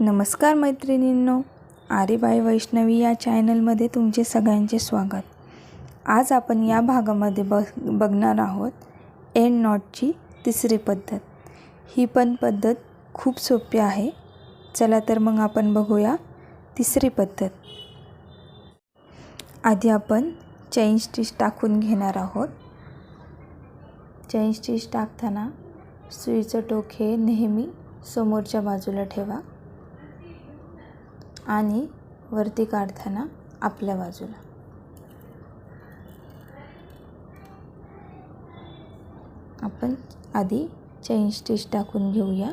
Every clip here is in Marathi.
नमस्कार मैत्रिणींनो आरेबाई वैष्णवी या चॅनलमध्ये तुमचे सगळ्यांचे स्वागत. आज आपण या भागामध्ये बघ बघणार आहोत एंड नॉटची तिसरी पद्धत. ही पण पद्धत खूप सोपी आहे. चला तर मग आपण बघूया तिसरी पद्धत. आधी आपण चैन स्टिच टाकून घेणार आहोत. चैन स्टिच टाकताना सुईचं टोक हे नेहमी समोरच्या बाजूला ठेवा. आणि वरती काढताना आपल्या बाजूला. आपण आधी चैन स्टिच टाकून घेऊया.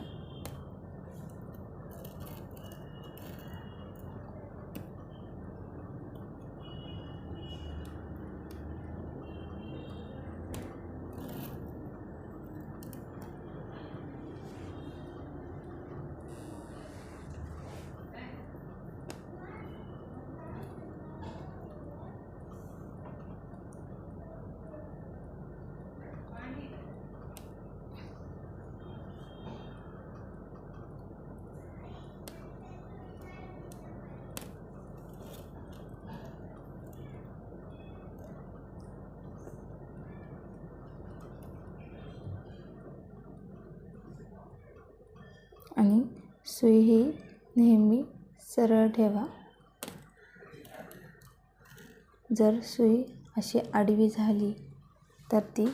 आणि सुई ही नेहमी सरळ ठेवा. जर सुई अशी आडवी झाली तर ती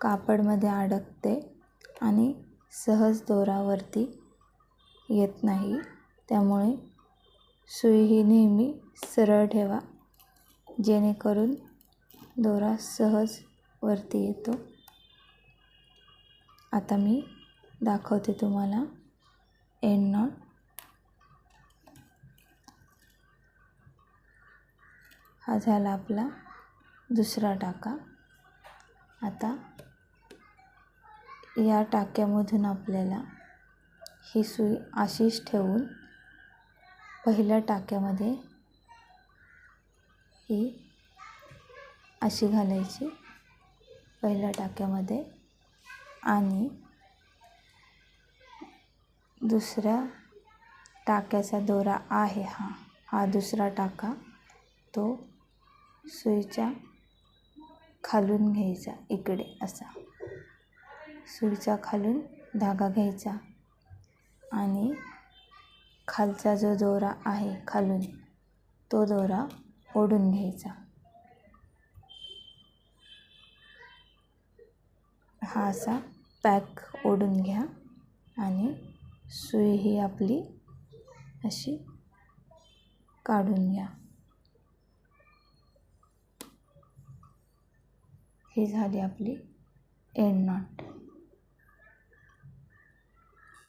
कापडमध्ये अडकते आणि सहज दोरावरती येत नाही. त्यामुळे सुई ही नेहमी सरळ ठेवा जेणेकरून दोरा सहज वरती येतो. आता मी दाखवते तुम्हाला एंड नॉट हा झाला आपला दुसरा टाका. आता या टाक्यामधून आपल्याला ही सुई अशीच ठेवून पहिल्या टाक्यामध्ये ही अशी घालायची. पहिल्या टाक्यामध्ये आणि दुसऱ्या टाक्याचा दोरा आहे हा. हा दुसरा टाका. तो सुईच्या खालून घ्यायचा इकडे असा. सुईचा खालून धागा घ्यायचा आणि खालचा जो दोरा आहे खालून तो दोरा ओढून घ्यायचा. हा असा पॅक ओढून घ्या आणि सुई ही आपली अशी काढून घ्या. ही झाली आपली एंड नॉट